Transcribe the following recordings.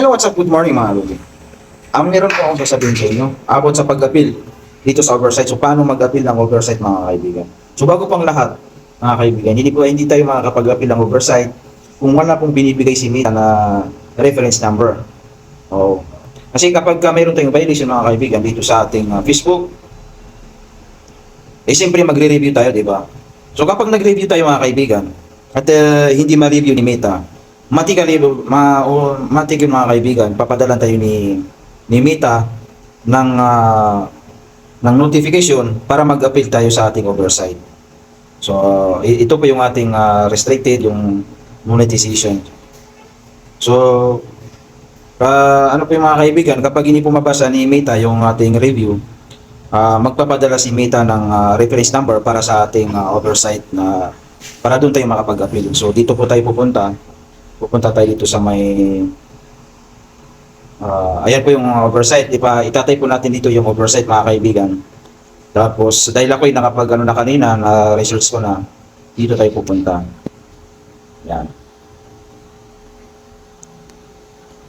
Hello, what's up? Good morning mga Lodi. Ang meron po akong sasabihin sa inyo, abot sa pag-appeal dito sa oversight. So, paano mag-appeal ng oversight mga kaibigan? So, bago pang lahat, mga kaibigan, hindi po hindi tayo makakapag-appeal ng oversight kung wala pong binibigay si Mita na reference number. Oo. Kasi kapag ka mayroon tayong violation mga kaibigan dito sa ating uh, Facebook, eh siyempre magre-review tayo, di ba? So kapag nag-review tayo mga kaibigan, at uh, hindi ma-review ni Meta, matikali, ma, o, matik yun mga kaibigan, papadalan tayo ni, ni Meta ng, ah, ng notification para mag-appeal tayo sa ating oversight. So, i- ito po yung ating ah, restricted, yung monetization. So, ah, ano po yung mga kaibigan, kapag hindi po mabasa ni Meta yung ating review, ah, magpapadala si Meta ng ah, reference number para sa ating ah, oversight na para doon tayo makapag-appeal. So dito po tayo pupunta. Pupunta tayo dito sa may ah, ayan po yung oversight. Ipa, itatay po natin dito yung oversight mga kaibigan. Tapos dahil ako ay nakapag ano na kanina na research ko na dito tayo pupunta. Yan.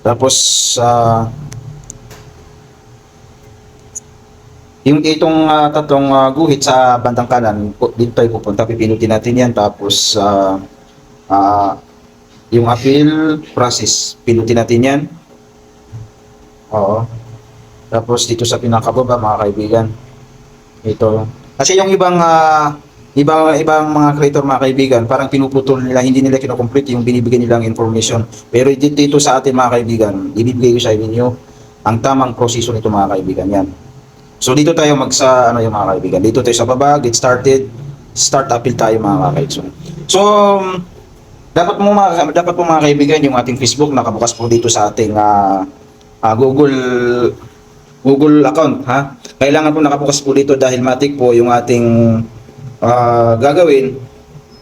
Tapos ah Yung itong ah, tatlong ah, guhit sa bandang kanan, dito tayo pupunta, pipinutin natin yan. Tapos, ah, ah, yung appeal process, pinutin natin yan. Oo. Tapos dito sa pinakababa, mga kaibigan. Ito. Kasi yung ibang ah, ibang ibang mga creator mga kaibigan, parang pinuputol nila, hindi nila kino-complete yung binibigay nilang information. Pero dito, dito sa atin mga kaibigan, ibibigay ko sa inyo ang tamang proseso nito mga kaibigan. Yan. So dito tayo mag sa ano yung mga kaibigan. Dito tayo sa baba, get started. Start appeal tayo mga kaibigan. So um, dapat mo mga dapat po mga kaibigan yung ating Facebook nakabukas po dito sa ating ah, ah, Google Google account ha. Kailangan po nakabukas po dito dahil matik po yung ating ah, gagawin.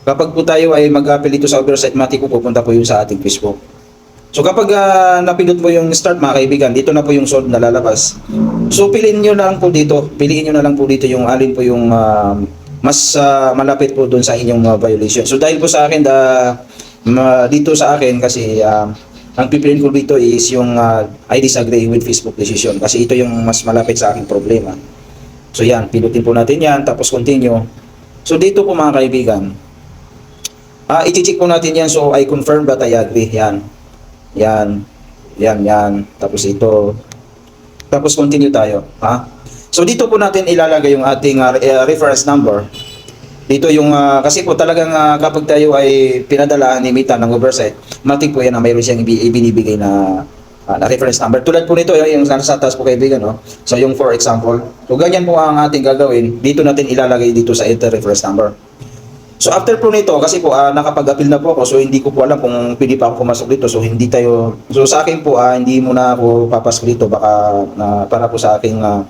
Kapag po tayo ay mag-appeal dito sa oversight, matik po pupunta po yun sa ating Facebook. So kapag ah, napindot mo yung start mga kaibigan, dito na po yung solve na lalabas. So piliin nyo na lang po dito, piliin nyo na lang po dito yung alin po yung ah, mas ah, malapit po doon sa inyong ah, violation. So dahil po sa akin, da, ma- dito sa akin kasi ah, ang pipiliin ko dito is yung ah, I disagree with Facebook decision kasi ito yung mas malapit sa aking problema. So yan, pinutin po natin yan, tapos continue. So dito po mga kaibigan, ah i-check po natin yan so I confirm that I agree. Yan. Yan. Yan, yan. Tapos ito. Tapos continue tayo. Ha? So dito po natin ilalagay yung ating uh, uh, reference number. Dito yung, uh, kasi po talagang uh, kapag tayo ay pinadala ni Mita ng oversight, matik po yan na mayroon siyang ibi- ibinibigay na, uh, na reference number. Tulad po nito, yung nasa taas po kaibigan, no? So yung for example, so ganyan po ang ating gagawin, dito natin ilalagay dito sa enter reference number. So after po nito, kasi po ah, nakapag-appeal na po ako, so hindi ko po alam kung pwede pa ako pumasok dito. So hindi tayo, so sa akin po, ah, hindi muna ako papasok dito, baka na, para po sa aking ah,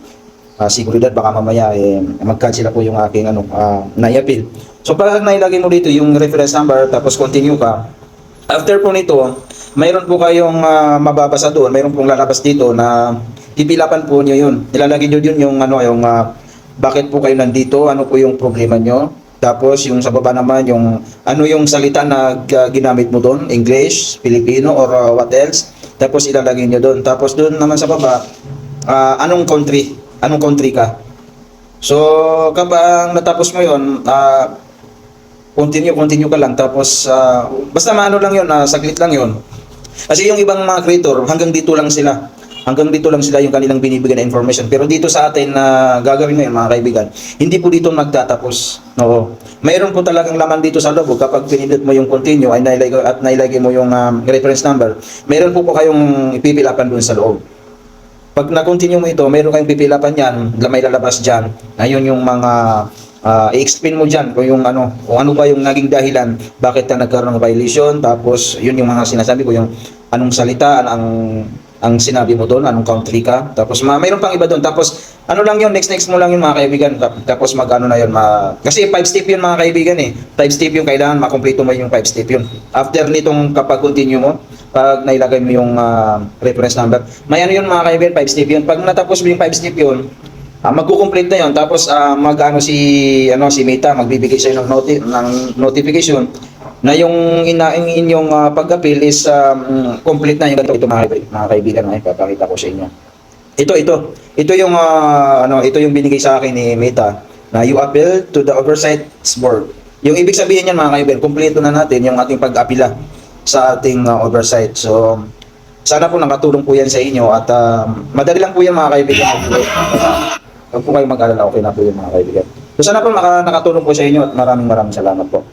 ah, seguridad, baka mamaya eh, mag-cancel po yung aking ano, ah, nai-appeal. So pag nailagay mo dito yung reference number, tapos continue ka, after po nito, mayroon po kayong ah, mababasa doon, mayroon pong lalabas dito na pipilapan po niyo yun. Nilalagay niyo yun yung ano, yung ah, bakit po kayo nandito, ano po yung problema nyo. Tapos yung sa baba naman yung ano yung salita na g- ginamit mo doon, English, Filipino or uh, what else. Tapos ilalagay niyo doon. Tapos doon naman sa baba, ah, anong country? Anong country ka? So kapag natapos mo 'yon, ah, continue continue ka lang tapos ah, basta maano lang 'yon, ah, saglit lang 'yon. Kasi yung ibang mga creator, hanggang dito lang sila. Hanggang dito lang sila yung kanilang binibigyan na information. Pero dito sa atin na gagawin ngayon mga kaibigan, hindi po dito magtatapos. No. Mayroon po talagang laman dito sa loob. Kapag pinindot mo yung continue ay nailagay, at nailagay mo yung um, reference number, mayroon po po kayong ipipilapan dun sa loob. Pag na-continue mo ito, mayroon kayong pipilapan yan, may lalabas dyan. Ayun yung mga ah, i-explain mo dyan kung yung ano, kung ano ba yung naging dahilan, bakit ka nagkaroon ng violation, tapos yun yung mga sinasabi ko, yung anong salita, ang ang sinabi mo doon, anong country ka. Tapos ma mayroon pang iba doon. Tapos ano lang yun, next next mo lang yun mga kaibigan. Tap- Tapos mag ano na yun, ma kasi 5 step yun mga kaibigan eh. 5 step yung kailangan makumpleto mo yung 5 step yun. After nitong kapag continue mo, pag nailagay mo yung ah, reference number, may ano yun mga kaibigan, 5 step yun. Pag natapos mo yung 5 step yun, Ah, magko-complete na 'yon tapos ah, mag-ano si ano si Meta magbibigay sa ng noti ng notification na yung ina inyong ah, pag-appeal is um, complete na yung ganito ito mga, kaibigan- mga kaibigan ay papakita ko sa inyo. Ito ito. Ito yung ah, ano ito yung binigay sa akin ni Meta na you appeal to the oversight board. Yung ibig sabihin niyan mga kaibigan, kumpleto na natin yung ating pag-apila sa ating ah, oversight. So sana po nakatulong po yan sa inyo at ah, madali lang po yan mga kaibigan. Huwag po kayong mag-alala, okay na po yun mga kaibigan. So sana po maka, nakatulong po sa inyo at maraming maraming salamat po.